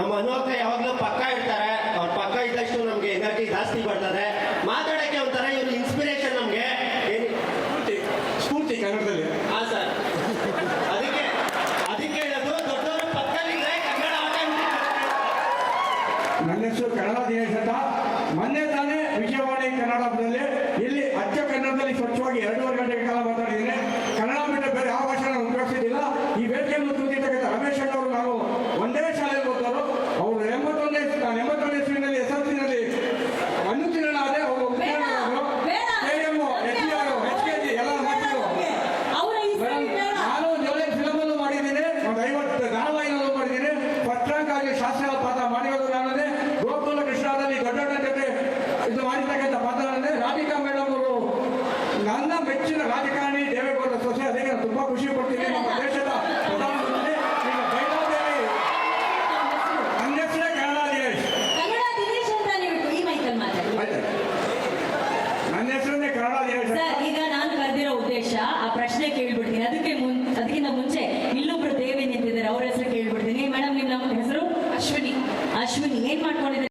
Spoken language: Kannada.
ನಮ್ಮ ಅನುಭವ ಯಾವಾಗಲೂ ಪಕ್ಕ ಇರ್ತಾರೆ. ಅವ್ರ ಪಕ್ಕ ಇದ್ದಷ್ಟು ನಮಗೆ ಎನರ್ಜಿ ಜಾಸ್ತಿ ಬರ್ತದೆ. ಮಾತಾಡಕ್ಕೆ ಒಂಥರ ಇವರು ಇನ್ಸ್ಪಿರೇಷನ್ ನಮಗೆ? ಏನು? ಸ್ಫೂರ್ತಿ ಸ್ಫೂರ್ತಿ ಕನ್ನಡದಲ್ಲಿ. ಹಾ ಸರ್. ಅದಕ್ಕೆ ಅದಕ್ಕೆ ಹೇಳೋದು ದೊಡ್ಡವರು ಪಕ್ಕದಲ್ಲಿದ್ರೆ ಕನ್ನಡ ಆಟ ನನ್ನ ಹೆಸರು ಕನ್ನಡ ದಿನೇಶ್ ಅಂತ. ಮೊನ್ನೆ ತಾನೇ ವಿಜಯವಾಣಿ ಕನ್ನಡದಲ್ಲಿ ಇಲ್ಲಿ ಅಚ್ಚ ಕನ್ನಡದಲ್ಲಿ ಸ್ವಚ್ಛವಾಗಿ ಎರಡೂವರೆ ಫಸ್ಟ್ ರ್ಯಾಂಕ್ ಆಗಿ ಶಾಸ್ತ್ರ ಪಾತ್ರ ಮಾಡಿರೋದು ಅನ್ನೋದೇ ಗೋಕುಲ ಕೃಷ್ಣದಲ್ಲಿ ದೊಡ್ಡ ಜೊತೆ ಇದು ಮಾಡಿರ್ತಕ್ಕಂಥ ಪಾತ್ರ ಅಂದರೆ ರಾಧಿಕಾ ಮೇಡಮ್ ಅವರು ನನ್ನ ಮೆಚ್ಚಿನ ರಾಜಕಾರಣಿ ದೇವೇಗೌಡ ಸೊಸೆ ಅದಕ್ಕೆ ತುಂಬ ಖುಷಿ ಪಡ್ತೀನಿ. ನಮ್ಮ ದೇಶದ ಪ್ರಧಾನಮಂತ್ರಿ ನನ್ನ ಹೆಸರನ್ನೇ ಕನ್ನಡ ದಿನೇಶ್ ಅಶ್ವಿನಿ ಅಶ್ವಿನಿ ಏನ್ ಮಾಡ್ಕೊಂಡಿದ್ದಾರೆ